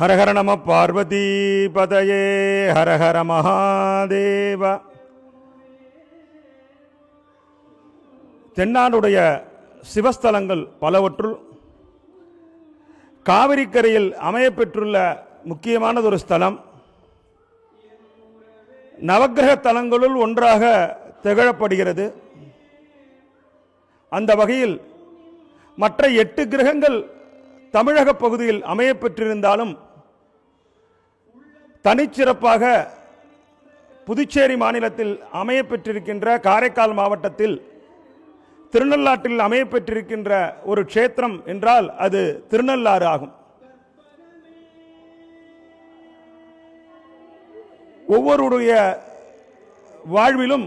ஹரஹர நம பார்வதி பதயே ஹரஹர மகாதேவ. தென்னாடுடைய சிவஸ்தலங்கள் பலவற்றுள் காவிரிக்கரையில் அமையப்பெற்றுள்ள முக்கியமானதொரு ஸ்தலம் நவக்கிரக தலங்களுள் ஒன்றாக திகழப்படுகிறது. அந்த வகையில் மற்ற எட்டு கிரகங்கள் தமிழக பகுதியில் அமையப்பெற்றிருந்தாலும் தனிச்சிறப்பாக புதுச்சேரி மாநிலத்தில் அமையப்பெற்றிருக்கின்ற காரைக்கால் மாவட்டத்தில் திருநள்ளாற்றில் அமையப்பெற்றிருக்கின்ற ஒரு க்ஷேத்திரம் என்றால் அது திருநள்ளாறு ஆகும். ஒவ்வொருடைய வாழ்விலும்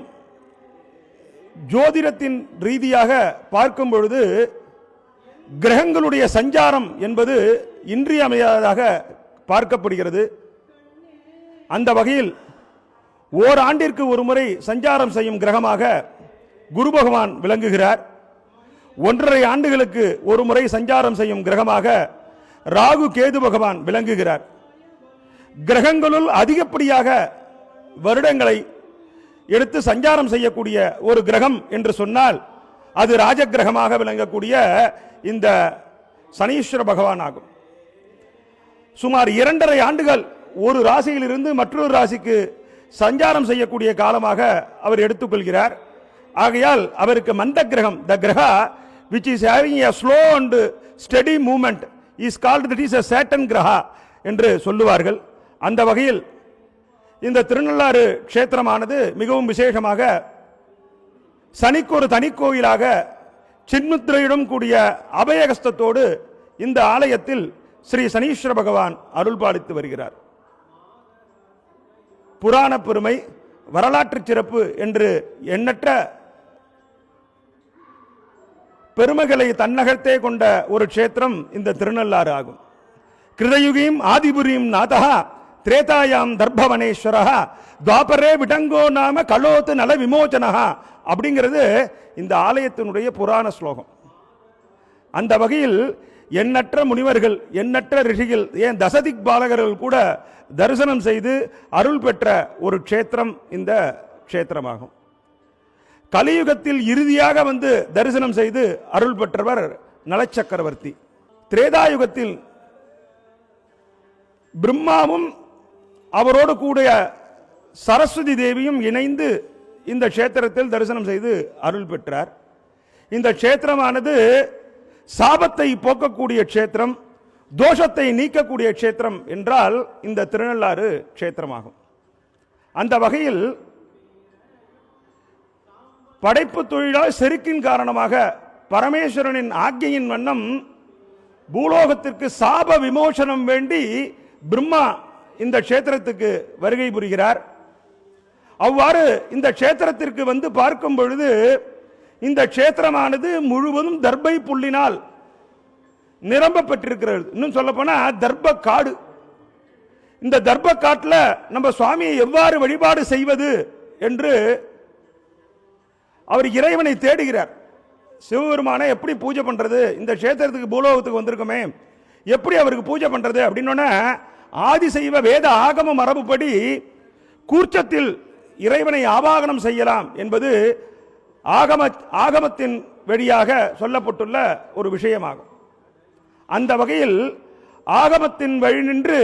ஜோதிடத்தின் ரீதியாக பார்க்கும் பொழுது கிரகங்களுடைய சஞ்சாரம் என்பது இன்றியமையாததாக பார்க்கப்படுகிறது. அந்த வகையில் ஓராண்டிற்கு ஒரு முறை சஞ்சாரம் செய்யும் கிரகமாக குரு பகவான் விளங்குகிறார். ஒன்றரை ஆண்டுகளுக்கு ஒரு முறை சஞ்சாரம் செய்யும் கிரகமாக ராகு கேது பகவான் விளங்குகிறார். கிரகங்களுள் அதிகப்படியாக வருடங்களை எடுத்து சஞ்சாரம் செய்யக்கூடிய ஒரு கிரகம் என்று சொன்னால் அது ராஜ கிரகமாக விளங்கக்கூடிய இந்த சனீஸ்வர பகவான் ஆகும். சுமார் இரண்டரை ஆண்டுகள் ஒரு ராசியிலிருந்து மற்றொரு ராசிக்கு சஞ்சாரம் செய்யக்கூடிய காலமாக அவர் எடுத்துக்கொள்கிறார். ஆகையால் அவருக்கு மந்த கிரகம் the graha which is having a slow and steady movement is called that is a Saturn graha என்று சொல்லுவார்கள். அந்த வகையில் இந்த திருநள்ளாறு க்ஷேத்திரமானது மிகவும் விசேஷமாக சனிக்கு ஒரு தனி கோயிலாக சின்முத்திரையுடன் கூடிய அபயகஸ்தத்தோடு இந்த ஆலயத்தில் ஸ்ரீ சனீஸ்வர பகவான் அருள் பாலித்து வருகிறார். புராண பெருமை வரலாற்று சிறப்பு என்று எண்ணற்ற பெருமைகளை தன்னகத்தே கொண்ட ஒரு க்ஷேத்திரம் இந்த திருநள்ளாறு ஆகும். கிருதயுகியும் ஆதிபுரியும் நாதா திரேதாயாம் தர்பவனேஸ்வரா துவாபரே விடங்கோ நாம கலோத்து நல விமோச்சனஹா அப்படிங்கிறது இந்த ஆலயத்தினுடைய புராண ஸ்லோகம். அந்த வகையில் எண்ணற்ற முனிவர்கள் எண்ணற்ற ரிஷிகள் ஏன் தசதிக் பாலகர்கள் கூட தரிசனம் செய்து அருள் பெற்ற ஒரு க்ஷேத்திரம் இந்த க்ஷேத்திரமாகும். கலியுகத்தில் இறுதியாக வந்து தரிசனம் செய்து அருள் பெற்றவர் நலச்சக்கரவர்த்தி திரேதாயுகத்தில் பிரம்மாவும் அவரோடு கூடிய சரஸ்வதி தேவியும் இணைந்து இந்த க்ஷேத்திரத்தில் தரிசனம் செய்து அருள் பெற்றார். இந்த க்ஷேத்திரமானது சாபத்தை போக்கக்கூடிய க்ஷேத்திரம் தோஷத்தை நீக்கக்கூடிய க்ஷேத்திரம் என்றால் இந்த திருநள்ளாறு க்ஷேத்திரமாகும். அந்த வகையில் படைப்பு தொழிலால் செருக்கின் காரணமாக பரமேஸ்வரனின் ஆக்ஞையின் வண்ணம் பூலோகத்திற்கு சாப விமோசனம் வேண்டி பிரம்மா இந்த க்ஷேத்திரத்துக்கு வருகை புரிகிறார். அவ்வாறு இந்த க்ஷேத்திரத்திற்கு வந்து பார்க்கும் பொழுது இந்த க்ஷேத்திரமானது முழுவதும் தர்பை புள்ளினால் நிரம்ப பெற்றிருக்கிறது இன்னும் சொல்ல போனா தர்ப காடு. இந்த தர்ப காட்டில் நம்ம சுவாமியை எவ்வாறு வழிபாடு செய்வது என்று அவர் இறைவனை தேடுகிறார். சிவபெருமானை எப்படி பூஜை பண்றது? இந்த க்ஷேத்திரத்துக்கு பூலோகத்துக்கு வந்திருக்கோமே. எப்படி அவருக்கு பூஜை பண்றது அப்படின்னோன்னா ஆதிசைவ வேத ஆகம மரபுப்படி கூர்ச்சத்தில் இறைவனை ஆவாகனம் செய்யலாம் என்பது ஆகம ஆகமத்தின் வழியாக சொல்லப்பட்டுள்ள ஒரு விஷயமாகும். அந்த வகையில் ஆகமத்தின் வழி நின்று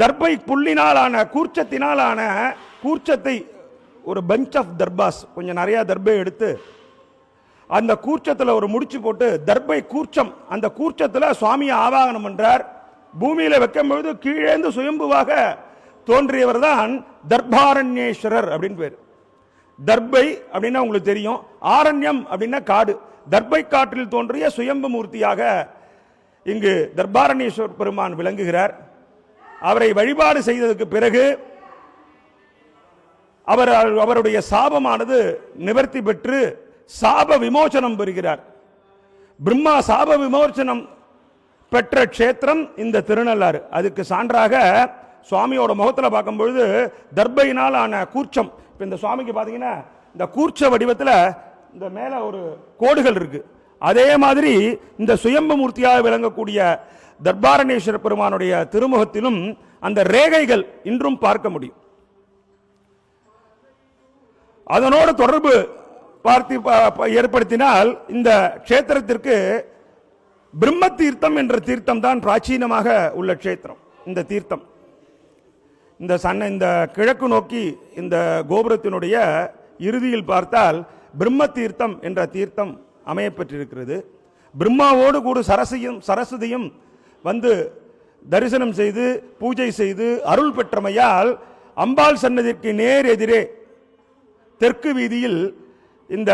தர்பை புள்ளினாலான கூர்ச்சத்தினாலான கூர்ச்சத்தை ஒரு பஞ்ச் ஆஃப் தர்பாஸ் கொஞ்சம் நிறைய தர்பை எடுத்து அந்த கூர்ச்சத்தில் ஒரு முடிச்சு போட்டு தர்பை கூர்ச்சம் அந்த கூர்ச்சத்தில் சுவாமியை ஆவாகனம் என்றார் பூமியில் வைக்கும் பொழுது கீழேந்து சுயம்புவாக தோன்றியவர் தான் தர்பாரண்யேஸ்வரர் அப்படின்னு பேர். தர்பை அப்படின்னா உங்களுக்கு தெரியும். ஆரண்யம் அப்படின்னா காடு. தர்பை காற்றில் தோன்றிய சுயம்பு மூர்த்தியாக இங்கு தர்பாரண்யேஸ்வர் பெருமான் விளங்குகிறார். அவரை வழிபாடு செய்ததற்கு பிறகு அவர் அவருடைய சாபமானது நிவர்த்தி பெற்று சாப விமோசனம் பெறுகிறார். பிரம்மா சாப விமோசனம் பெற்ற க்ஷேத்திரம் இந்த திருநள்ளாறு. அதுக்கு சான்றாக சுவாமியோட முகத்தில் பார்க்கும்பொழுது தர்பையினால் ஆன கூர்ச்சம் இப்போ இந்த சுவாமிக்கு பார்த்தீங்கன்னா இந்த கூர்ச்ச வடிவத்தில் இந்த மேலே ஒரு கோடுகள் இருக்கு. அதே மாதிரி இந்த சுயம்பு மூர்த்தியாக விளங்கக்கூடிய தர்பாரணேஸ்வர பெருமானுடைய திருமுகத்திலும் அந்த ரேகைகள் இன்றும் பார்க்க முடியும். அதனோடு தொடர்பு பார்த்து ப- ப- ஏற்படுத்தினால் இந்த க்ஷேத்திரத்திற்கு பிரம்ம தீர்த்தம் என்ற தீர்த்தம் தான் பிராச்சீனமாக உள்ள க்ஷேத்திரம். இந்த தீர்த்தம். இந்த சன்ன இந்த கிழக்கு நோக்கி இந்த கோபுரத்தினுடைய இறுதியில் பார்த்தால் பிரம்ம தீர்த்தம் என்ற தீர்த்தம் அமையப்பெற்றிருக்கிறது பிரம்மாவோடு கூட சரசியும் சரஸ்வதியும் வந்து தரிசனம் செய்து பூஜை செய்து அருள் பெற்றமையால் அம்பாள் சன்னதிக்கு நேர் எதிரே தெற்கு வீதியில் இந்த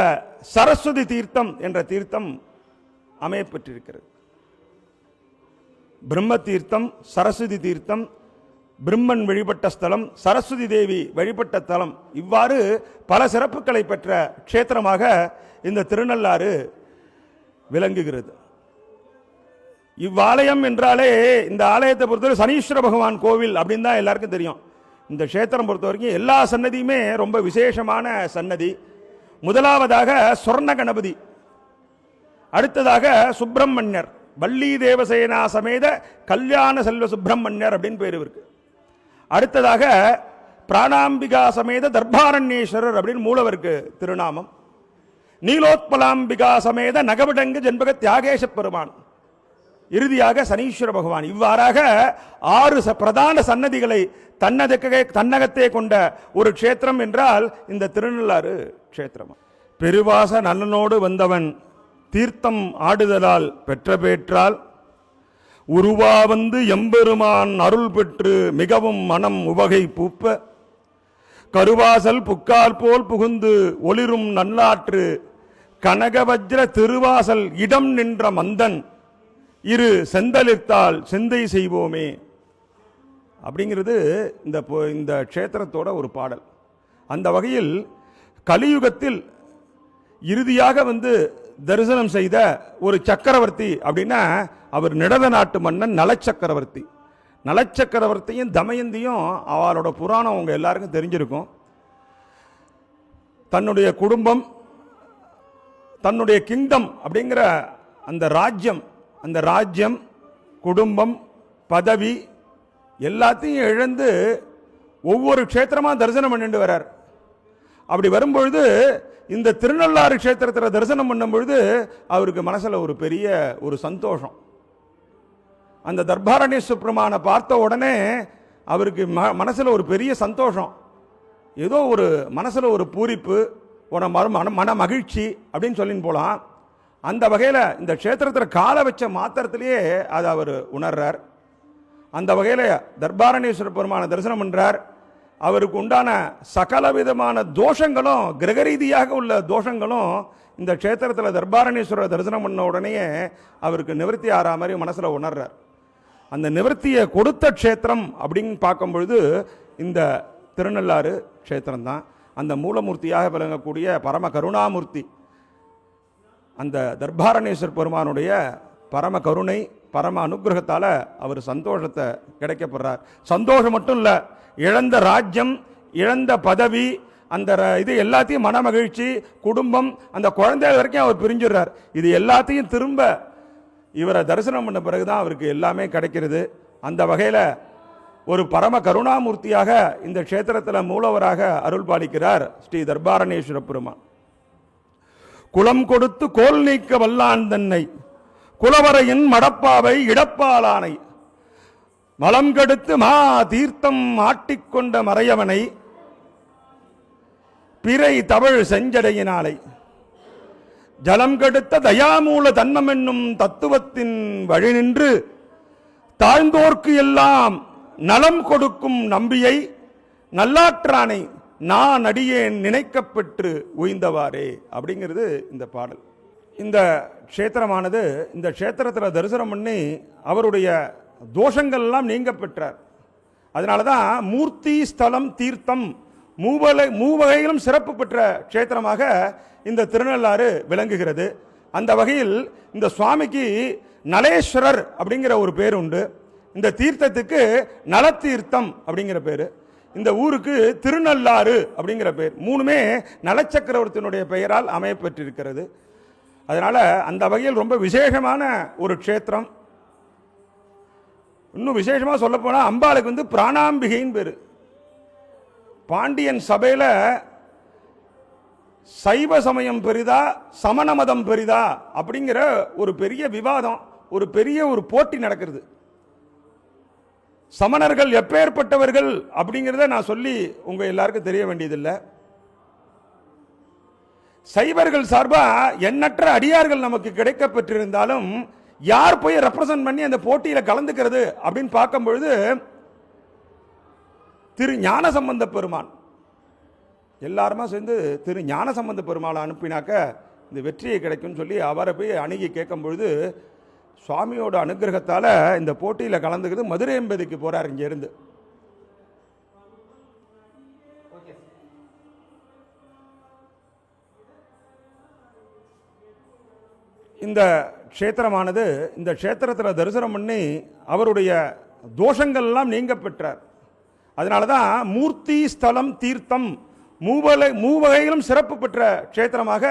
சரஸ்வதி தீர்த்தம் என்ற தீர்த்தம் அமையப்பெற்றிருக்கிறது பிரம்ம தீர்த்தம் சரஸ்வதி தீர்த்தம் பிரம்மன் வழிபட்ட ஸ்தலம் சரஸ்வதி தேவி வழிபட்ட தலம். இவ்வாறு பல சிறப்புகளை பெற்ற க்ஷேத்திரமாக இந்த திருநள்ளாறு விளங்குகிறது. இவ்வாலயம் என்றாலே இந்த ஆலயத்தை பொறுத்தவரை சனீஸ்வர பகவான் கோவில் அப்படின்னு தான் எல்லாருக்கும் தெரியும். இந்த க்ஷேத்திரம் பொறுத்த வரைக்கும் எல்லா சன்னதியுமே ரொம்ப விசேஷமான சன்னதி. முதலாவதாக சொர்ண கணபதி. அடுத்ததாக சுப்பிரமணியர். வள்ளி தேவசேனா சமேத கல்யாண செல்வ சுப்பிரமணியர் அப்படின்னு பேர் இருக்கு அடுத்ததாக பிராணாம்பிகா சமேத தர்பாரண்யேஸ்வரர் அப்படின்னு மூலவருக்கு திருநாமம். நீலோத்பலாம்பிகா சமேத நகவிடங்கு ஜென்பக தியாகேச பெருமான். இறுதியாக சனீஸ்வர பகவான். இவ்வாறாக ஆறு ச- பிரதான சன்னதிகளை தன்னதுக்கே தன்னகத்தே கொண்ட ஒரு க்ஷேத்திரம் என்றால் இந்த திருநள்ளாறு க்ஷேத்திரம். பெருவாச நலனோடு வந்தவன் தீர்த்தம் ஆடுதலால் பெற்ற பேற்றால் உருவா வந்து எம்பெருமான் அருள் பெற்று மிகவும் மனம் உவகை பூப்ப. கருவாசல் புக்கால் போல் புகுந்து ஒளிரும் நல்லாற்று கனகவஜ்ர திருவாசல் இடம் நின்ற மந்தன். இரு செந்தலித்தால் சிந்தை செய்வோமே. அப்படிங்கிறது இந்த இந்த க்ஷேத்திரத்தோட ஒரு பாடல். அந்த வகையில் கலியுகத்தில் இறுதியாக வந்து தரிசனம் செய்த ஒரு சக்கரவர்த்தி அப்படின்னா அவர் நிடத நாட்டு மன்னன் நலச்சக்கரவர்த்தி. நலச்சக்கரவர்த்தியும் தமயந்தியும் அவளோட புராணம் அவங்க எல்லாருக்கும் தெரிஞ்சிருக்கும். தன்னுடைய குடும்பம் தன்னுடைய கிங்டம் அப்படிங்கிற அந்த ராஜ்யம் அந்த ராஜ்யம் குடும்பம் பதவி எல்லாத்தையும் இழந்து ஒவ்வொரு க்ஷேத்திரமாக தரிசனம் பண்ணிட்டு வரார் அப்படி வரும்பொழுது இந்த திருநள்ளாறு க்ஷேத்திரத்தில் தரிசனம் பண்ணும் பொழுது அவருக்கு மனசில் ஒரு பெரிய ஒரு சந்தோஷம். அந்த தர்பாரணேஸ்வர பெருமானை பார்த்த உடனே அவருக்கு ம மனசில் ஒரு பெரிய சந்தோஷம். ஏதோ ஒரு மனசில் ஒரு பூரிப்பு உன மன மன மன மகிழ்ச்சி அப்படின்னு சொல்லின்னு போகலாம் அந்த வகையில் இந்த க்ஷேத்திரத்தில் காலை வச்ச மாத்திரத்திலேயே அதை அவர் உணர்றார். அந்த வகையில் தர்பாரணேஸ்வர பெருமான தரிசனம் பண்ணுறார் அவருக்கு உண்டான சகல விதமான தோஷங்களும் கிரகரீதியாக உள்ள தோஷங்களும் இந்த க்ஷேத்திரத்தில் தர்பாரணேஸ்வரர் தரிசனம் பண்ண உடனேயே அவருக்கு நிவர்த்தி ஆறா மாதிரி மனசில் உணர்றார். அந்த நிவர்த்தியை கொடுத்த க்ஷேத்திரம் அப்படின்னு பார்க்கும் பொழுது இந்த திருநள்ளாறு க்ஷேத்திரம் தான் அந்த மூலமூர்த்தியாக விளங்கக்கூடிய பரம கருணாமூர்த்தி அந்த தர்பாரணேஸ்வர் பெருமானுடைய பரம கருணை பரம அனுகிரகத்தால் அவர் சந்தோஷத்தை கிடைக்கப்படுறார். சந்தோஷம் மட்டும் இல்லை இழந்த ராஜ்யம் இழந்த பதவி அந்த ர- இது எல்லாத்தையும் மனமகிழ்ச்சி குடும்பம் அந்த குழந்தை வரைக்கும் அவர் பிரிஞ்சிடுறார். இது எல்லாத்தையும் திரும்ப இவரை தரிசனம் பண்ண பிறகுதான் அவருக்கு எல்லாமே கிடைக்கிறது. அந்த வகையில் ஒரு பரம கருணாமூர்த்தியாக இந்த க்ஷேத்திரத்தில் மூலவராக அருள் பாலிக்கிறார் ஸ்ரீ தர்பாரணேஸ்வர பெருமான். குலம் கொடுத்து கோல் நீக்க வல்லான் தன்னை குலவரையின் மடப்பாவை இடப்பாலானை மலம் கெடுத்து மா தீர்த்தம் ஆட்டிக்கொண்ட மறையவனை பிறை தமிழ் செஞ்சடையினாலை ஜலம் கெடுத்த தயாமூல தன்மம் என்னும் தத்துவத்தின் வழி நின்று தாழ்ந்தோர்க்கு எல்லாம் நலம் கொடுக்கும் நம்பியை நல்லாற்றானை நான் அடியேன் நினைக்கப்பெற்று உய்ந்தவாறே அப்படிங்கிறது இந்த பாடல். இந்த க்ஷேத்திரமானது இந்த க்ஷேத்திரத்தில் தரிசனம் பண்ணி அவருடைய தோஷங்கள்லாம் நீங்க பெற்றார். அதனால தான் மூர்த்தி ஸ்தலம் தீர்த்தம் மூவலை மூவகையிலும் சிறப்பு பெற்ற க்ஷேத்திரமாக இந்த திருநள்ளாறு விளங்குகிறது. அந்த வகையில் இந்த சுவாமிக்கு நலேஸ்வரர் அப்படிங்கிற ஒரு பேர் உண்டு. இந்த தீர்த்தத்துக்கு நலத்தீர்த்தம் அப்படிங்கிற பேர். இந்த ஊருக்கு திருநள்ளாறு அப்படிங்கிற பேர். மூணுமே நலச்சக்கரவர்த்தியினுடைய பெயரால் அமையப்பெற்றிருக்கிறது. அதனால் அந்த வகையில் ரொம்ப விசேஷமான ஒரு க்ஷேத்திரம். இன்னும் விசேஷமாக சொல்லப்போனால் அம்பாளுக்கு வந்து பிராணாம்பிகைன்னு பேர். பாண்டியன் சபையில் சைவ சமயம் பெரிதா சமண மதம் பெரிதா அப்படிங்கிற ஒரு பெரிய விவாதம் ஒரு பெரிய ஒரு போட்டி நடக்கிறது. சமணர்கள் எப்பேற்பட்டவர்கள் அப்படிங்கிறத நான் சொல்லி உங்கள் எல்லாருக்கும் தெரிய வேண்டியதில்லை. சைவர்கள் சார்பாக எண்ணற்ற அடியார்கள் நமக்கு கிடைக்க பெற்றிருந்தாலும் யார் போய் ரெப்ரசன்ட் பண்ணி அந்த போட்டியில் கலந்துக்கிறது அப்படின்னு பார்க்கும் பொழுது திரு ஞானசம்பந்த பெருமான். எல்லாருமா சேர்ந்து திரு ஞானசம்பந்த பெருமாளை அனுப்பினாக்க இந்த வெற்றியை கிடைக்கும்னு சொல்லி அவரை போய் அணுகி கேட்கும் பொழுது சுவாமியோட அனுகிரகத்தால் இந்த போட்டியில் கலந்துக்கிறது மதுரை எம்பதிக்கு போகிறார் இங்கேருந்து இந்த க்ஷேத்திரமானது இந்த க்ஷேத்திரத்தில் தரிசனம் பண்ணி அவருடைய தோஷங்கள்லாம் நீங்க பெற்றார். அதனால தான் மூர்த்தி ஸ்தலம் தீர்த்தம் மூவலை மூவகையிலும் சிறப்பு பெற்ற க்ஷேத்திரமாக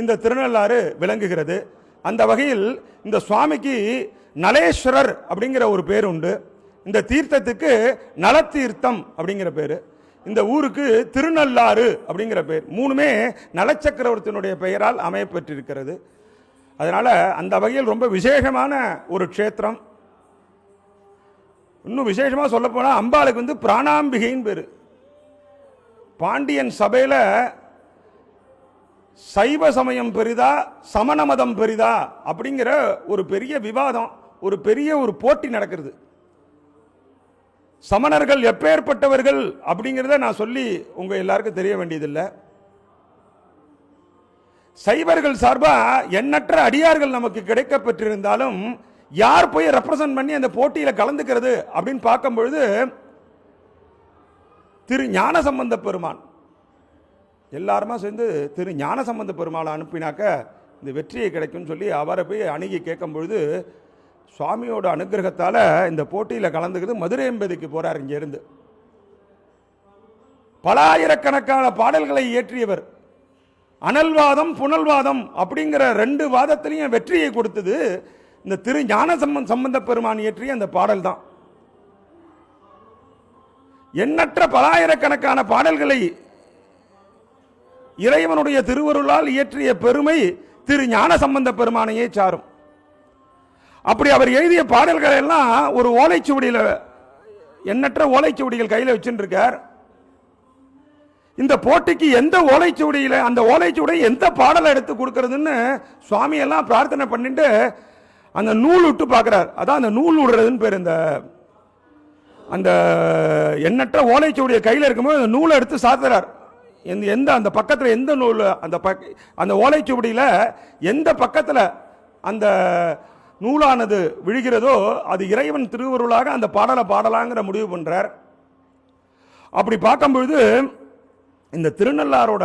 இந்த திருநள்ளாறு விளங்குகிறது. அந்த வகையில் இந்த சுவாமிக்கு நலேஸ்வரர் அப்படிங்கிற ஒரு பேர் உண்டு. இந்த தீர்த்தத்துக்கு நலத்தீர்த்தம் அப்படிங்கிற பேர். இந்த ஊருக்கு திருநள்ளாறு அப்படிங்கிற பேர். மூணுமே நலச்சக்கரவர்த்தியினுடைய பெயரால் அமையப்பெற்றிருக்கிறது. அதனால் அந்த வகையில் ரொம்ப விசேஷமான ஒரு க்ஷேத்திரம். இன்னும் விசேஷமாக சொல்லப்போனால் அம்பாளுக்கு வந்து பிராணாம்பிகைன்னு பேர். பாண்டியன் சபையில் சைவ சமயம் பெரிதா சமண மதம் பெரிதா அப்படிங்கிற ஒரு பெரிய விவாதம் ஒரு பெரிய ஒரு போட்டி நடக்கிறது. சமணர்கள் எப்பேற்பட்டவர்கள் அப்படிங்கிறத நான் சொல்லி உங்கள் எல்லாருக்கும் தெரிய வேண்டியதில்லை. சைபர்கள் சார்பா எண்ணற்ற அடியார்கள் நமக்கு கிடைக்க பெற்றிருந்தாலும் யார் போய் ரெப்ரசன்ட் பண்ணி அந்த போட்டியில் கலந்துக்கிறது அப்படின்னு பார்க்கும் பொழுது திரு ஞானசம்பந்த பெருமான். எல்லாருமா சேர்ந்து திரு ஞான சம்பந்த பெருமாளை அனுப்பினாக்க இந்த வெற்றியை கிடைக்கும்னு சொல்லி அவரை போய் அணுகி கேட்கும் பொழுது சுவாமியோட அனுகிரகத்தால் இந்த போட்டியில் கலந்துக்கிறது மதுரை எம்பதிக்கு போகிறார் இங்கேருந்து. பல ஆயிரக்கணக்கான பாடல்களை இயற்றியவர். அனல்வாதம் புனல்வாதம் அப்படிங்கிற ரெண்டு வாதத்திலையும் வெற்றியை கொடுத்தது இந்த திரு ஞான சம்பந்த சம்பந்த பெருமான் இயற்றிய அந்த பாடல் தான். எண்ணற்ற பலாயிரக்கணக்கான பாடல்களை இறைவனுடைய திருவருளால் இயற்றிய பெருமை திரு ஞான சம்பந்த பெருமானையே சாரும். அப்படி அவர் எழுதிய பாடல்கள் எல்லாம் ஒரு ஓலைச்சுவடியில் எண்ணற்ற ஓலைச்சுவடிகள் கையில் வச்சுருக்கார். இந்த போட்டிக்கு எந்த ஓலைச்சுவடியில் அந்த ஓலைச்சுவடி எந்த பாடலை எடுத்து கொடுக்கறதுன்னு சுவாமியெல்லாம் பிரார்த்தனை பண்ணிட்டு அந்த நூல் விட்டு பார்க்குறார். அதான் அந்த நூல் விடுறதுன்னு பேர் இந்த அந்த எண்ணற்ற ஓலைச்சுவடியை கையில் இருக்கும்போது அந்த நூலை எடுத்து சாத்துறார். எந்த எந்த அந்த பக்கத்தில் எந்த நூல் அந்த பக்க அந்த ஓலைச்சுவடியில் எந்த பக்கத்தில் அந்த நூலானது விழுகிறதோ அது இறைவன் திருவருளாக அந்த பாடலை பாடலாங்கிற முடிவு பண்ணுறார் அப்படி பார்க்கும்பொழுது இந்த திருநள்ளாரோட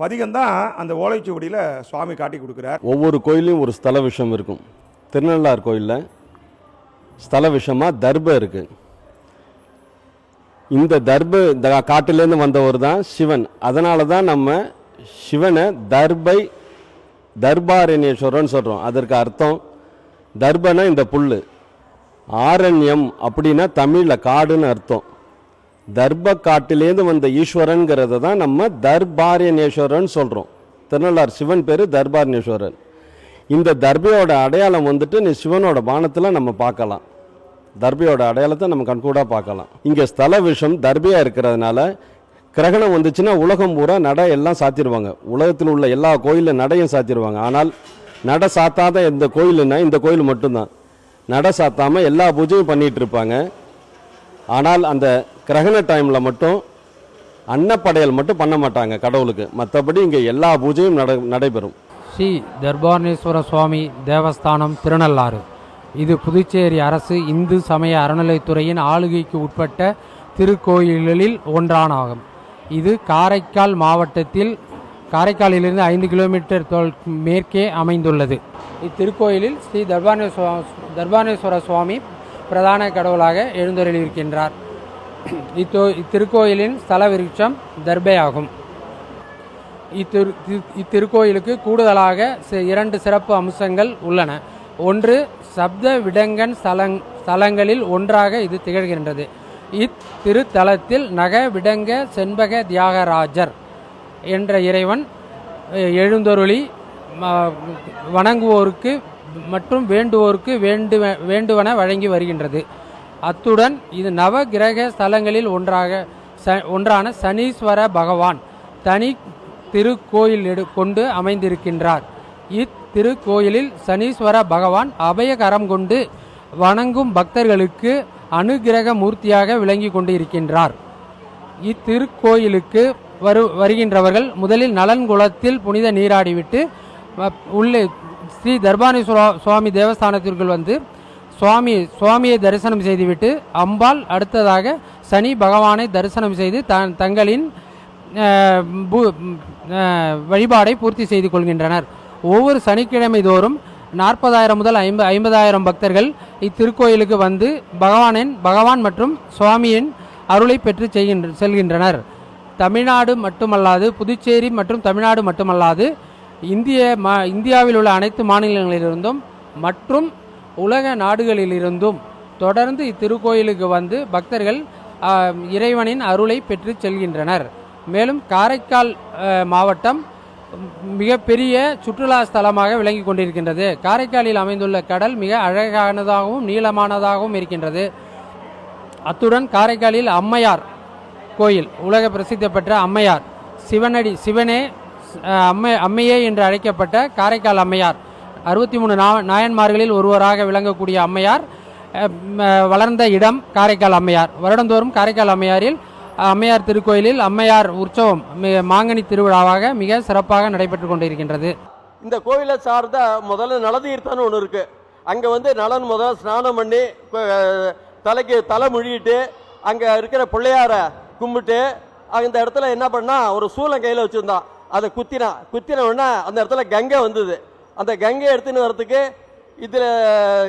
பதிகம் தான் அந்த ஓலைச்சுவடியில் சுவாமி காட்டி கொடுக்குறார். ஒவ்வொரு கோயிலையும் ஒரு ஸ்தல விஷம் இருக்கும். திருநள்ளார் கோயிலில் ஸ்தல விஷமாக தர்ப இருக்குது இந்த தர்ப இந்த காட்டிலேருந்து வந்தவர் தான் சிவன். அதனால தான் நம்ம சிவனை தர்பை தர்பாரண்யேஸ்வரன் சொல்கிறோம் அதற்கு அர்த்தம் தர்பனா இந்த புல் ஆரண்யம் அப்படின்னா தமிழில் காடுன்னு அர்த்தம். தர்ப காட்டிலேருந்து வந்த ஈஸ்வரன்கிறத தான் நம்ம தர்பாரியநேஸ்வரன் சொல்கிறோம் திருநள்ளார் சிவன் பேர் தர்பாரியநேஸ்வரன் இந்த தர்பையோட அடையாளம் வந்துட்டு நீ சிவனோட பானத்தில் நம்ம பார்க்கலாம். தர்பையோட அடையாளத்தை நம்ம கண்கூடாக பார்க்கலாம். இங்கே ஸ்தல விஷம் தர்பையாக இருக்கிறதுனால கிரகணம் வந்துச்சுன்னா உலகம் பூரா நடை எல்லாம் சாத்திடுவாங்க உலகத்தில் உள்ள எல்லா கோயிலில் நடையும் சாத்திடுவாங்க ஆனால் நடை சாத்தாத இந்த கோயிலுன்னா இந்த கோயில் மட்டும்தான். நடை சாத்தாமல் எல்லா பூஜையும் பண்ணிகிட்டு இருப்பாங்க. ஆனால் அந்த கிரகண டைமில் மட்டும் அன்னப்படையல் மட்டும் பண்ண மாட்டாங்க கடவுளுக்கு. மற்றபடி இங்கே எல்லா பூஜையும் நட நடைபெறும். ஸ்ரீ தர்பாரணேஸ்வர சுவாமி தேவஸ்தானம் திருநள்ளாறு. இது புதுச்சேரி அரசு இந்து சமய அறநிலைத்துறையின் ஆளுகைக்கு உட்பட்ட திருக்கோயில்களில் ஒன்றானாகும். இது காரைக்கால் மாவட்டத்தில் காரைக்காலிலிருந்து ஐந்து கிலோமீட்டர் தொல் மேற்கே அமைந்துள்ளது. இத்திருக்கோயிலில் ஸ்ரீ தர்பானேஸ்வர தர்பானேஸ்வர சுவாமி பிரதான கடவுளாக எழுந்தருளியிருக்கின்றார். இத்தோ இத்திருக்கோயிலின் ஸ்தல விருட்சம் தர்பை ஆகும் இத்திரு இத்திருக்கோயிலுக்கு கூடுதலாக இரண்டு சிறப்பு அம்சங்கள் உள்ளன. ஒன்று சப்த விடங்கன் ஸ்தலங் ஸ்தலங்களில் ஒன்றாக இது திகழ்கின்றது. இத்திருத்தலத்தில் நக விடங்க செண்பக தியாகராஜர் என்ற இறைவன் எழுந்தொருளி வணங்குவோருக்கு மற்றும் வேண்டுவோருக்கு வேண்டுவ வேண்டுவன வழங்கி வருகின்றது. அத்துடன் இது நவ கிரக ஸ்தலங்களில் ஒன்றாக ச ஒன்றான சனீஸ்வர பகவான் தனி திருக்கோயில் எடு- கொண்டு அமைந்திருக்கின்றார். இத்திருக்கோயிலில் சனீஸ்வர பகவான் அபயகரம் கொண்டு வணங்கும் பக்தர்களுக்கு அனுகிரக மூர்த்தியாக விளங்கி கொண்டு இருக்கின்றார் இத்திருக்கோயிலுக்கு வரு வருகின்றவர்கள் முதலில் நலன்குளத்தில் புனித நீராடிவிட்டு உள்ளே ஸ்ரீ தர்பானி சுவாமி தேவஸ்தானத்திற்குள் வந்து சுவாமி சுவாமியை தரிசனம் செய்துவிட்டு அம்பாள் அடுத்ததாக சனி பகவானை தரிசனம் செய்து த தங்களின் பூ- வழிபாடை பூர்த்தி செய்து கொள்கின்றனர். ஒவ்வொரு சனிக்கிழமை தோறும் நாற்பதாயிரம் முதல் ஐம்ப ஐம்பதாயிரம் பக்தர்கள் இத்திருக்கோயிலுக்கு வந்து பகவானின் பகவான் மற்றும் சுவாமியின் அருளை பெற்று செய்கின்ற செல்கின்றனர். தமிழ்நாடு மட்டுமல்லாது புதுச்சேரி மற்றும் தமிழ்நாடு மட்டுமல்லாது இந்திய மா இந்தியாவில் உள்ள அனைத்து மாநிலங்களிலிருந்தும் மற்றும் உலக நாடுகளிலிருந்தும் தொடர்ந்து இத்திருக்கோயிலுக்கு வந்து பக்தர்கள் இறைவனின் அருளை பெற்று செல்கின்றனர். மேலும் காரைக்கால் மாவட்டம் மிகப்பெரிய சுற்றுலா ஸ்தலமாக விளங்கி கொண்டிருக்கின்றது. காரைக்காலில் அமைந்துள்ள கடல் மிக அழகானதாகவும் நீளமானதாகவும் இருக்கின்றது. அத்துடன் காரைக்காலில் அம்மையார் கோயில் உலக பிரசித்தி பெற்ற அம்மையார் சிவனடி சிவனே அம்மை அம்மையே என்று அழைக்கப்பட்ட காரைக்கால் அம்மையார். அறுபத்தி மூணு நா நாயன்மார்களில் ஒருவராக விளங்கக்கூடிய அம்மையார் வளர்ந்த இடம் காரைக்கால் அம்மையார். வருடந்தோறும் காரைக்கால் அம்மையாரில் அம்மையார் திருக்கோயிலில் அம்மையார் உற்சவம் மாங்கனி திருவிழாவாக மிக சிறப்பாக நடைபெற்று கொண்டிருக்கின்றது. இந்த கோயிலை சார்ந்த முதல்ல நலதீர்த்தம்னு ஒன்று இருக்கு. அங்கே வந்து நலன் முதல் ஸ்நானம் பண்ணி தலைக்கு தலை முழிட்டு அங்கே இருக்கிற பிள்ளையாரை கும்பிட்டு அந்த இடத்துல என்ன பண்ணால் ஒரு சூளம் கையில் வச்சுருந்தான். அதை குத்தினா குத்தின உடனே அந்த இடத்துல கங்கை வந்தது. அந்த கங்கை எடுத்துன்னு வரத்துக்கு இதில்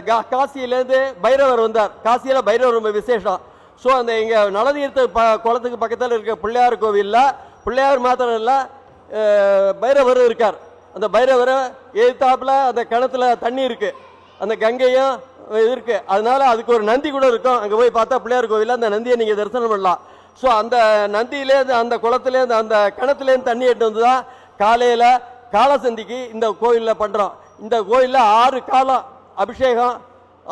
கா காசியிலேருந்து பைரவர் வந்தார். காசியில் பைரவர் ரொம்ப விசேஷம். ஸோ அந்த இங்கே நலதீர்த்த ப குளத்துக்கு பக்கத்தில் இருக்க பிள்ளையார் கோவிலில் பிள்ளையார் மாத்திரம் இல்லை பைரவர் இருக்கார். அந்த பைரவரை எதிர்த்தாப்புல அந்த கிணத்துல தண்ணி இருக்குது அந்த கங்கையும் இருக்குது அதனால அதுக்கு ஒரு நந்தி கூட இருக்கும். அங்கே போய் பார்த்தா பிள்ளையார் கோவிலில் அந்த நந்தியை நீங்கள் தரிசனம் பண்ணலாம். ஸோ அந்த நந்தியிலேருந்து அந்த குளத்துலேருந்து அந்த கிணத்துலேருந்து தண்ணி எடுத்து வந்து தான் காலையில் காலசந்திக்கு இந்த கோயிலில் பண்ணுறோம் இந்த கோயிலில் ஆறு காலம் அபிஷேகம்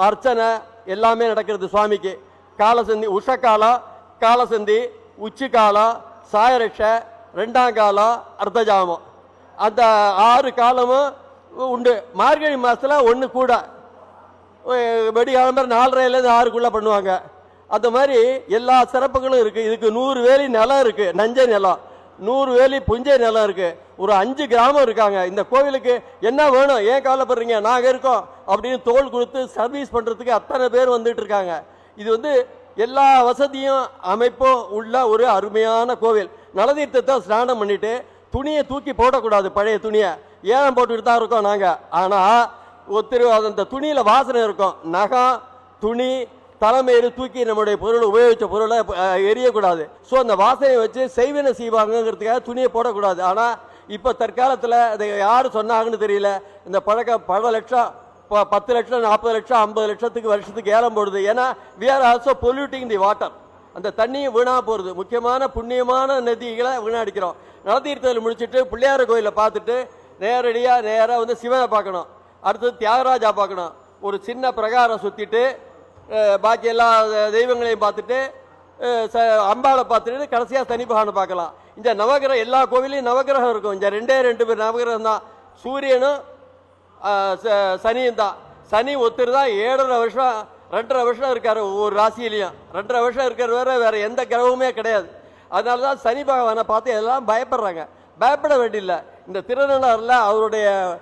அர்ச்சனை எல்லாமே நடக்கிறது சுவாமிக்கு. காலசந்தி உஷக்காலம் காலசந்தி உச்சி காலம் சாயரட்ச ரெண்டாம் காலம் அர்த்தஜாமம். அந்த ஆறு காலமும் உண்டு. மார்கழி மாதத்தில் ஒன்று கூட. வெடி வெடிகாலம்பர் நாலரைலேருந்து ஆறுக்குள்ளே பண்ணுவாங்க. அந்த மாதிரி எல்லா சிறப்புகளும் இருக்குது இதுக்கு நூறு வேலி நிலம் இருக்குது நஞ்சை நிலம். நூறு வேலி புஞ்சை நிலம் இருக்குது ஒரு அஞ்சு கிராமம் இருக்காங்க. இந்த கோவிலுக்கு என்ன வேணும்? ஏன் கவலைப்படுறீங்க? நாங்கள் இருக்கோம். அப்படின்னு தோல் கொடுத்து சர்வீஸ் பண்ணுறதுக்கு அத்தனை பேர் வந்துட்டு இருக்காங்க. இது வந்து எல்லா வசதியும் அமைப்பும் உள்ள ஒரு அருமையான கோவில். நலதீர்த்தத்தை ஸ்நானம் பண்ணிவிட்டு துணியை தூக்கி போடக்கூடாது பழைய துணியை. ஏன் போட்டுக்கிட்டு தான் இருக்கோம் நாங்கள் ஆனால் ஒருத்தர் அந்த துணியில் வாசனை இருக்கும். நகம் துணி தலைமையில் தூக்கி நம்முடைய பொருள் உபயோகித்த பொருளை எரியக்கூடாது. ஸோ அந்த வாசனையை வச்சு செய்வன செய்வாங்கங்கிறதுக்காக துணியை போடக்கூடாது. ஆனால் இப்போ தற்காலத்தில் அதை யார் சொன்னாங்கன்னு தெரியல. இந்த பழக்கம் பல லட்சம் ப- பத்து லட்சம் நாற்பது லட்சம் ஐம்பது லட்சத்துக்கு வருஷத்துக்கு ஏலம் போடுது. ஏன்னா we are also polluting the water அந்த தண்ணியும் வீணாக போகிறது முக்கியமான புண்ணியமான நதிகளை வீணடிக்கிறோம். நலதீர்த்தத்தில் முடிச்சுட்டு பிள்ளையார் கோயிலை பார்த்துட்டு நேரடியாக நேராக வந்து சிவனை பார்க்கணும். அடுத்தது தியாகராஜா பார்க்கணும். ஒரு சின்ன பிரகாரம் சுற்றிட்டு பாக்கி எல்லா தெய்வங்களையும் பார்த்துட்டு ச அம்பாளை பார்த்துட்டு கடைசியாக சனி பகவானை பார்க்கலாம். இந்த நவகிரகம் எல்லா கோவிலையும் நவகிரகம் இருக்கும். இந்த ரெண்டே ரெண்டு பேர் நவகிரகம் தான். சூரியனும் ச- சனியும் தான். சனி ஒத்துரு தான் ஏழரை வருஷம் ரெண்டரை வருஷம் இருக்கார் ஒவ்வொரு ராசியிலையும். ரெண்டரை வருஷம் இருக்கிற வேற வேற எந்த கிரகமுமே கிடையாது. அதனால தான் சனி பகவானை பார்த்து எல்லாம் பயப்படுறாங்க. பயப்பட வேண்டியில்லை. இந்த திருநள்ளாறில் அவருடைய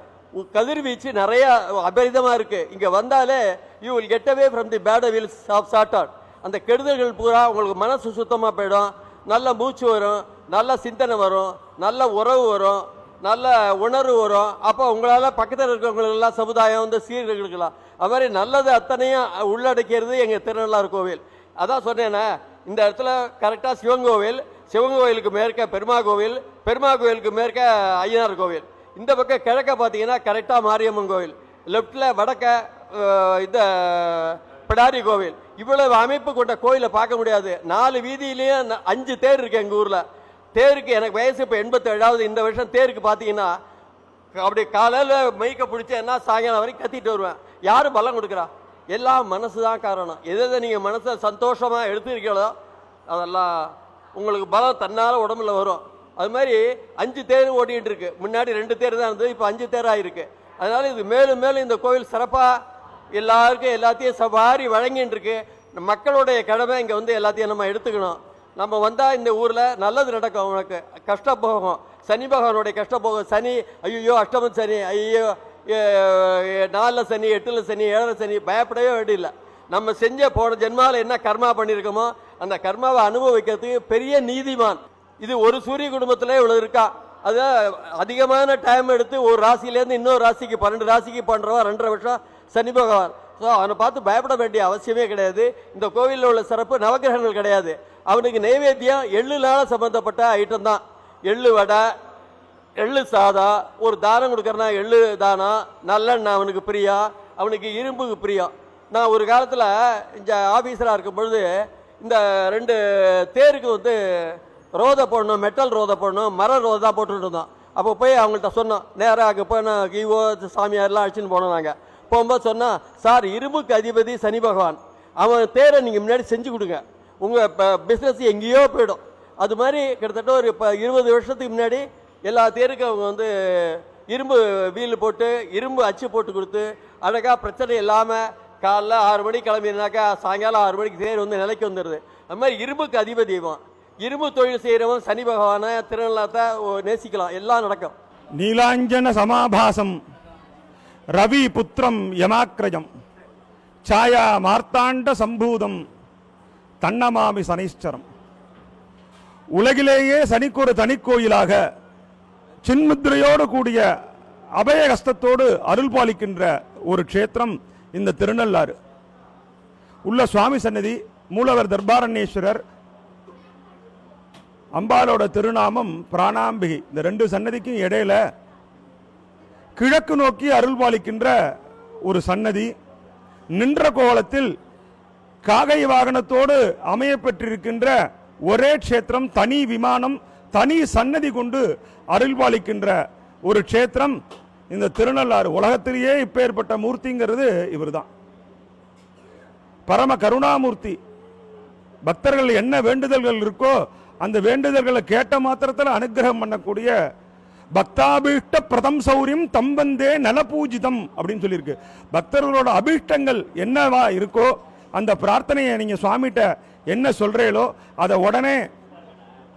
கதிர்வீச்சு நிறைய அபரிதமாக இருக்கு. இங்கே வந்தாலே you will get away from the bad wills of Satan அந்த கெடுதல்கள் பூரா உங்களுக்கு மனசு சுத்தமாக போயிடும். நல்ல மூச்சு வரும் நல்ல சிந்தனை வரும் நல்ல உறவு வரும் நல்ல உணர்வு வரும். அப்போ உங்களால் பக்கத்தில் இருக்கிறவங்களெல்லாம் சமுதாயம் வந்து சீர்கெடுக்கலாம். அது மாதிரி நல்லது அத்தனையும் உள்ளடக்கிறது எங்கள் திருநள்ளாறு கோவில். அதான் சொன்னேன்னா இந்த இடத்துல கரெக்டாக சிவன் கோவில் சிவன் கோவிலுக்கு மேற்க பெருமா கோவில் பெருமா கோவிலுக்கு மேற்க ஐயனார் கோவில். இந்த பக்கம் கிழக்க பார்த்தீங்கன்னா கரெக்டாக மாரியம்மன் கோவில். லெஃப்டில் வடக்க இந்த பிடாரி கோவில். இவ்வளவு அமைப்பு கொண்ட கோயிலை பார்க்க முடியாது. நாலு வீதியிலையும் அஞ்சு தேர் இருக்கு எங்கள் ஊரில். தேருக்கு எனக்கு வயசு இப்போ எண்பத்தேழாவது. இந்த வருஷம் தேருக்கு பார்த்தீங்கன்னா அப்படி காலையில் மைக்க பிடிச்சேன்னா சாயங்காலம் வரைக்கும் கத்திட்டு வருவேன். யார் பலம் கொடுக்குறா? எல்லாம் மனசு தான் காரணம். எது எதை நீங்கள் மனசை சந்தோஷமாக எடுத்துருக்கீங்களோ அதெல்லாம் உங்களுக்கு பலம் தன்னால் உடம்புல வரும். அது மாதிரி அஞ்சு தேர் ஓடிட்டு இருக்கு. முன்னாடி ரெண்டு தேர் தான் இருந்தது இப்போ அஞ்சு தேர் ஆயிருக்கு அதனால இது மேலும் மேலும் இந்த கோவில் சிறப்பாக எல்லாருக்கும் எல்லாத்தையும் சவாரி வழங்கிட்டு இருக்கு. மக்களுடைய கடமை இங்கே வந்து எல்லாத்தையும் நம்ம எடுத்துக்கணும். நம்ம வந்தால் இந்த ஊரில் நல்லது நடக்கும் உனக்கு. கஷ்டம் போகும் சனி பகவானுடைய கஷ்டம் போகும் சனி ஐயோ அஷ்டம சனி ஐயோ நாலில் சனி எட்டில் சனி ஏழரை சனி பயப்படவே வேண்டியில்லை. நம்ம செஞ்ச போன ஜென்மாவில் என்ன கர்மா பண்ணியிருக்கோமோ அந்த கர்மாவை அனுபவிக்கிறதுக்கு பெரிய நீதிமான். இது ஒரு சூரிய குடும்பத்தில் இவ்வளோ இருக்கா? அது அதிகமான டைம் எடுத்து ஒரு ராசியிலேருந்து இன்னொரு ராசிக்கு பன்னெண்டு ராசிக்கு பண்ணுறவா ரெண்டரை வருஷம் சனி பகவான். ஸோ அவனை பார்த்து பயப்பட வேண்டிய அவசியமே கிடையாது. இந்த கோவிலில் உள்ள சிறப்பு நவகிரகங்கள் கிடையாது. அவனுக்கு நைவேத்தியம் எள்ளுனால சம்மந்தப்பட்ட ஐட்டம் தான். எள்ளு வடை எள்ளு சாதம் ஒரு தானம் கொடுக்குறனா எள்ளு தானம் நல்லெண்ணெய் அவனுக்கு பிரியா அவனுக்கு இரும்புக்கு பிரியம் நான் ஒரு காலத்தில் இந்த ஆஃபீஸராக இருக்கும் பொழுது இந்த ரெண்டு தேருக்கு வந்து ரோதை போடணும் மெட்டல் ரோதை போடணும் மர ரோதை போட்டுட்டு இருந்தோம். அப்போ போய் அவங்கள்ட்ட சொன்னோம் நேராக அங்கே போய் நான் கீவோ சாமியார்லாம் அழைச்சின்னு போனோம் நாங்கள் போகும்போது சொன்னால் சார் இரும்புக்கு அதிபதி சனி பகவான். அவன் தேரை நீங்கள் முன்னாடி செஞ்சு கொடுங்க. உங்கள் இப்போ பிஸ்னஸ் எங்கேயோ போயிடும். அது மாதிரி கிட்டத்தட்ட ஒரு இப்போ இருபது வருஷத்துக்கு முன்னாடி எல்லா தேருக்கும் அவங்க வந்து இரும்பு வீல் போட்டு இரும்பு அச்சு போட்டு கொடுத்து அழகாக பிரச்சனை இல்லாமல் காலைல ஆறு மணிக்கு கிளம்பினாக்கா சாயங்காலம் ஆறு மணிக்கு தேர் வந்து நிலைக்கு வந்துடுது அது மாதிரி இரும்புக்கு அதிபதி இவன். இரும்பு தொழில் செய்கிறவன் சனி பகவானை திருநள்ளாத்தை நேசிக்கலாம். எல்லாம் நடக்கும். நீலாஞ்சன சமாபாசம். ரவி புத்திரம் யமாக்கிரஜம். சாயா மார்த்தாண்ட சம்பூதம். தன்னமாமி சனீஸ்வரம். உலகிலேயே சனிக்கு ஒரு தனிக்கோயிலாக சின்முத்திரையோடு கூடிய அபயகஸ்தத்தோடு அருள் பாலிக்கின்ற ஒரு க்ஷேத்திரம் இந்த திருநள்ளாறு. உள்ள சுவாமி சன்னதி மூலவர் தர்பாரண்யேஸ்வரர் அம்பாலோட திருநாமம் பிராணாம்பிகை இந்த ரெண்டு சன்னதிக்கும் இடையில கிழக்கு நோக்கி அருள் பாலிக்கின்ற ஒரு சன்னதி. நின்ற கோலத்தில் காகை வாகனத்தோடு அமையப்பெற்றிருக்கின்ற ஒரே க்ஷேத்திரம் தனி விமானம் தனி சன்னதி கொண்டு அருள் பாலிக்கின்ற ஒரு க்ஷேத்திரம். இந்த திருநள்ளாறு உலகத்திலேயே இப்பேற்பட்ட மூர்த்திங்கிறது இவர் தான் பரம கருணாமூர்த்தி. பக்தர்கள் என்ன வேண்டுதல்கள் இருக்கோ அந்த வேண்டுதல்களை கேட்ட மாத்திரத்தில் அனுகிரகம் பண்ணக்கூடிய பக்தாபீஷ்ட பிரதம் சௌரியம் தம்பந்தே நலபூஜிதம் அப்படின்னு சொல்லியிருக்கு. பக்தர்களோட அபீஷ்டங்கள் என்னவா இருக்கோ அந்த பிரார்த்தனையை நீங்கள் சுவாமிகிட்ட என்ன சொல்கிறீங்களோ அதை உடனே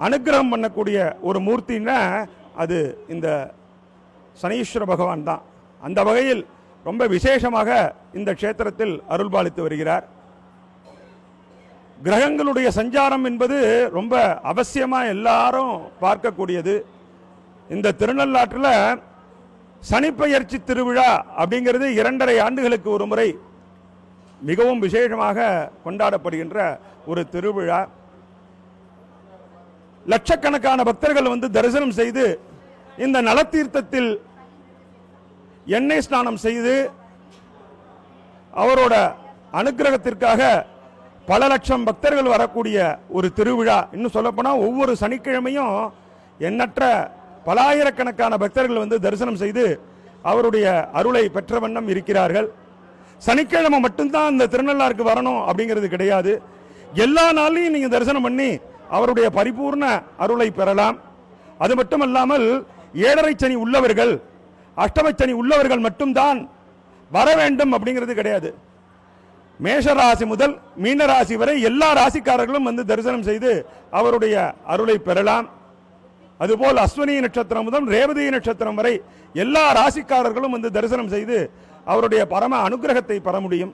அனுகிரகம் பண்ணக்கூடிய ஒரு மூர்த்தின்னா அது இந்த சனீஸ்வர பகவான் தான். அந்த வகையில் ரொம்ப விசேஷமாக இந்த க்ஷேத்திரத்தில் அருள்பாலித்து வருகிறார். கிரகங்களுடைய சஞ்சாரம் என்பது ரொம்ப அவசியமாக எல்லாரும் பார்க்கக்கூடியது. இந்த திருநள்ளாற்றில் சனிப்பெயர்ச்சி திருவிழா அப்படிங்கிறது இரண்டரை ஆண்டுகளுக்கு ஒரு முறை மிகவும் விசேஷமாக கொண்டாடப்படுகின்ற ஒரு திருவிழா. லட்சக்கணக்கான பக்தர்கள் வந்து தரிசனம் செய்து இந்த நலத்தீர்த்தத்தில் எண்ணெய் ஸ்நானம் செய்து அவரோட அனுக்கிரகத்திற்காக பல லட்சம் பக்தர்கள் வரக்கூடிய ஒரு திருவிழா. இன்னும் சொல்லப்போனால் ஒவ்வொரு சனிக்கிழமையும் எண்ணற்ற பலாயிரக்கணக்கான பக்தர்கள் வந்து தரிசனம் செய்து அவருடைய அருளை பெற்ற வண்ணம் இருக்கிறார்கள். சனிக்கிழமை மட்டும்தான் இந்த திருநள்ளாருக்கு வரணும் அப்படிங்கிறது கிடையாது. எல்லா நாளையும் நீங்கள் தரிசனம் பண்ணி அவருடைய பரிபூர்ண அருளை பெறலாம். அது மட்டுமல்லாமல் ஏழரை சனி உள்ளவர்கள் அஷ்டமச்சனி சனி உள்ளவர்கள் மட்டும்தான் வர வேண்டும் அப்படிங்கிறது கிடையாது. மேஷராசி முதல் மீனராசி வரை எல்லா ராசிக்காரர்களும் வந்து தரிசனம் செய்து அவருடைய அருளை பெறலாம். அதுபோல் அஸ்வினி நட்சத்திரம் முதல் ரேவதி நட்சத்திரம் வரை எல்லா ராசிக்காரர்களும் வந்து தரிசனம் செய்து அவருடைய பரம அனுகிரகத்தை பெற முடியும்.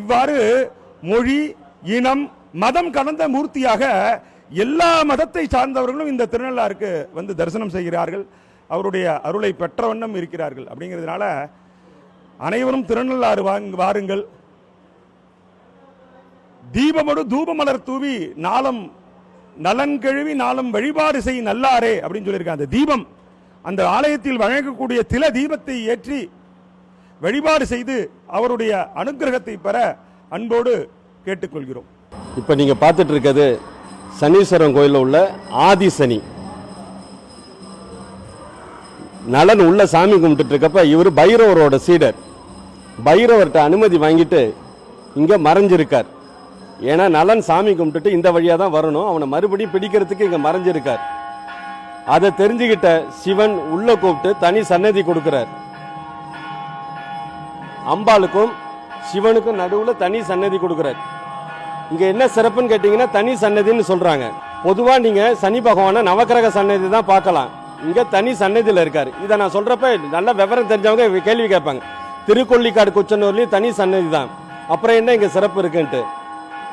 இவ்வாறு மொழி இனம் மதம் கடந்த மூர்த்தியாக எல்லா மதத்தை சார்ந்தவர்களும் இந்த திருநள்ளாருக்கு வந்து தரிசனம் செய்கிறார்கள். அவருடைய அருளை பெற்ற வண்ணம் இருக்கிறார்கள். அப்படிங்கிறதுனால அனைவரும் திருநள்ளாறு வாருங்கள். தீபமடு தூபமலர் தூவி நாளம் நலன் கழுவி நாளம் வழிபாடு செய் நல்லாரே அப்படின்னு சொல்லியிருக்காங்க. அந்த தீபம் அந்த ஆலயத்தில் வழங்கக்கூடிய தில தீபத்தை ஏற்றி வழிபாடு செய்து அவருடைய அனுக்கிரகத்தை பெற அன்போடு கேட்டுக்கொள்கிறோம். இப்போ நீங்கள் பார்த்துட்டு இருக்கிறது சனீஸ்வரன் கோயிலில் உள்ள ஆதி சனி நலன் உள்ள சாமி கும்பிட்டு இருக்கப்ப இவர் பைரவரோட சீடர். பைரவர்கிட்ட அனுமதி வாங்கிட்டு இங்கே மறைஞ்சிருக்கார். ஏன்னா நலன் சாமி கும்பிட்டுட்டு இந்த வழியாக தான் வரணும். அவனை மறுபடியும் பிடிக்கிறதுக்கு இங்கே மறைஞ்சிருக்கார். அதை தெரிஞ்சுக்கிட்ட சிவன் உள்ள கூப்பிட்டு தனி சன்னதி கொடுக்கிறார். அம்பாளுக்கும் சிவனுக்கும் நடுவில் தனி சன்னதி கொடுக்கிறார். இங்கே என்ன சிறப்புன்னு கேட்டிங்கன்னா தனி சன்னதின்னு சொல்கிறாங்க பொதுவாக நீங்கள் சனி பகவானை நவக்கிரக சன்னதி தான் பார்க்கலாம். இங்கே தனி சன்னதியில் இருக்கார். இதை நான் சொல்கிறப்ப நல்ல விவரம் தெரிஞ்சவங்க கேள்வி கேட்பாங்க. திருக்கொள்ளிக்காடு குச்சனூர்லேயும் தனி சன்னதி தான். அப்புறம் என்ன இங்கே சிறப்பு இருக்குன்ட்டு?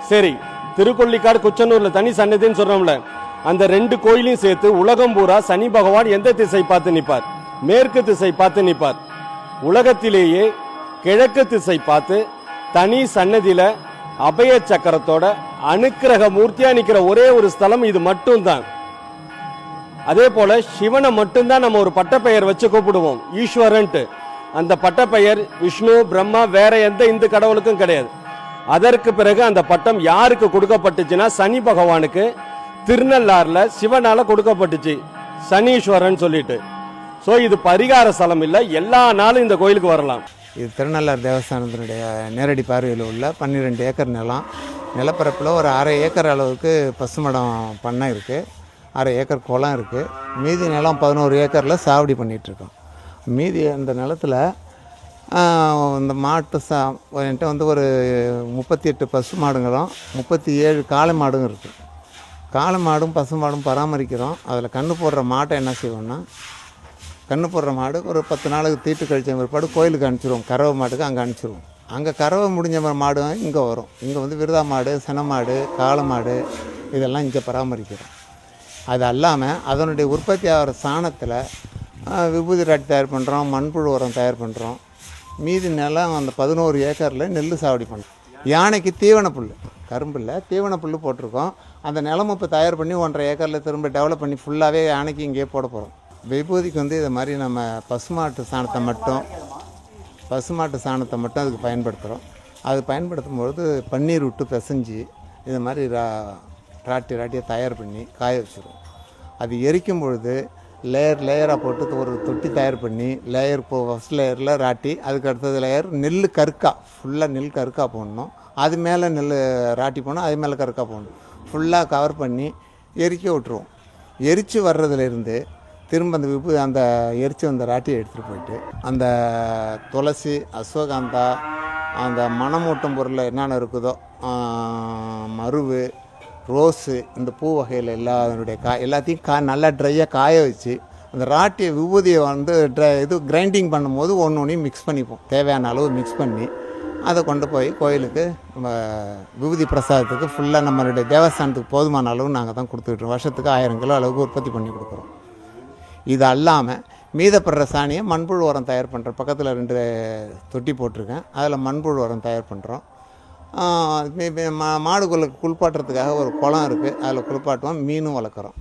சரி திருக்கொள்ளிக்காடு குச்சனூர்ல தனி சன்னதின்னு சொல்கிறோம்ல அந்த ரெண்டு கோயிலையும் சேர்த்து உலகம் பூரா சனி பகவான் எந்த திசை பார்த்து நிற்பார்? மேற்கு திசை பார்த்து நிற்பார். உலகத்திலேயே கிழக்கு திசை பார்த்து தனி சன்னதியில அபய சக்கரத்தோட அனுக்கிரக மூர்த்தியா நிற்கிற ஒரே ஒரு ஸ்தலம் இது மட்டும்தான். அதே போல சிவனை மட்டும்தான் நம்ம ஒரு பட்டப்பெயர் வச்சு கூப்பிடுவோம் ஈஸ்வரன்ட்டு. அந்த பட்டப்பெயர் விஷ்ணு பிரம்மா வேற எந்த இந்து கடவுளுக்கும் கிடையாது. அதற்கு பிறகு அந்த பட்டம் யாருக்கு கொடுக்கப்பட்டுச்சுன்னா சனி பகவானுக்கு திருநள்ளாறுல சிவனால கொடுக்கப்பட்டுச்சு. சனீஸ்வரன் சொல்லிட்டு. ஸோ இது பரிகார ஸ்தலம் இல்லை. எல்லா நாளும் இந்த கோயிலுக்கு வரலாம். இது திருநள்ளாறு தேவஸ்தானத்தினுடைய நேரடி பார்வையில் உள்ள பன்னிரெண்டு ஏக்கர் நிலம். நிலப்பரப்பில் ஒரு அரை ஏக்கர் அளவுக்கு பசுமடம் பண்ணை இருக்குது அரை ஏக்கர் குளம் இருக்குது மீதி நிலம் பதினோரு ஏக்கரில் சாவடி பண்ணிகிட்ருக்கோம் மீதி அந்த நிலத்தில் இந்த மாட்டு சா என்கிட்ட வந்து ஒரு முப்பத்தி எட்டு பசு மாடுங்களும் முப்பத்தி ஏழு காளை மாடும் இருக்குது காளை மாடும் பசு மாடும் பராமரிக்கிறோம். அதில் கன்று போடுற மாட்டை என்ன செய்வோம்னா கன்று போடுற மாடு ஒரு பத்து நாளுக்கு தீட்டு கழிச்ச பிற்பாடு கோயிலுக்கு அனுப்பிச்சிருவோம். கறவை மாட்டுக்கு அங்கே அனுப்பிச்சிருவோம். அங்கே கறவை முடிஞ்ச மாடு இங்கே வரும். இங்கே வந்து விருதா மாடு சென மாடு காளை மாடு இதெல்லாம் இங்கே பராமரிக்கிறோம். அது அல்லாமல் அதனுடைய உற்பத்தி ஆகிற சாணத்தில் விபூதி ராட்டி தயார் பண்ணுறோம் மண்புழு உரம் தயார் பண்ணுறோம் மீதி நிலம் அந்த பதினோரு ஏக்கரில் நெல் சாவடி பண்ணுறோம் யானைக்கு தீவன புல் கரும்பில் தீவன புல் போட்டிருக்கோம். அந்த நிலம் இப்போ தயார் பண்ணி ஒன்றரை ஏக்கரில் திரும்ப டெவலப் பண்ணி ஃபுல்லாகவே யானைக்கு இங்கேயே போட போகிறோம் விபூதிக்கு வந்து இதை மாதிரி நம்ம பசுமாட்டு சாணத்தை மட்டும் பசுமாட்டு சாணத்தை மட்டும் அதுக்கு பயன்படுத்துகிறோம் அது பயன்படுத்தும் பொழுது பன்னீர் விட்டு பிசைஞ்சு இது மாதிரி ரா ராட்டி ராட்டியை தயார் பண்ணி காய வச்சுருவோம். அது எரிக்கும் பொழுது லேயர் லேயராக போட்டு ஒரு தொட்டி தயார் பண்ணி லேயர் இப்போ ஃபஸ்ட் லேயரில் ராட்டி அதுக்கு அடுத்தது லேயர் நெல் கருக்கா. ஃபுல்லாக நெல் கருக்கா போடணும். அது மேலே நெல் ராட்டி போடணும் அது மேலே கருக்கா போடணும். ஃபுல்லாக கவர் பண்ணி எரிக்க விட்ருவோம் எரித்து வர்றதுலேருந்து திரும்ப அந்த விபு அந்த எரிச்சு வந்த ராட்டியை எடுத்துகிட்டு போயிட்டு அந்த துளசி அஸ்வகாந்தா அந்த மணமூட்டும் பொருளில் என்னென்ன இருக்குதோ மருவு ரோஸு இந்த பூ வகையில் எல்லா அதனுடைய கா எல்லாத்தையும் கா நல்லா ட்ரையாக காய வச்சு அந்த ராட்டிய விபூதியை வந்து ட்ரை இது கிரைண்டிங் பண்ணும்போது ஒன்று ஒன்றையும் மிக்ஸ் பண்ணிப்போம். தேவையான அளவு மிக்ஸ் பண்ணி அதை கொண்டு போய் கோயிலுக்கு நம்ம விபூதி பிரசாதத்துக்கு ஃபுல்லாக நம்மளுடைய தேவஸ்தானத்துக்கு போதுமான அளவு நாங்கள் தான் கொடுத்துக்கிட்டோம் வருஷத்துக்கு ஆயிரம் கிலோ அளவுக்கு உற்பத்தி பண்ணி கொடுக்குறோம். இது அல்லாமல் மீதப்படுற சாணியை மண்புழு உரம் தயார் பண்ணுறோம் பக்கத்தில் ரெண்டு தொட்டி போட்டிருக்கேன். அதில் மண்புழு உரம் தயார் பண்ணுறோம் மாடுகளுக்கு குளிப்பாட்டுறதுக்காக ஒரு குளம் இருக்குது அதில் குளிப்பாட்டுவோம் மீனும் வளர்க்குறோம்.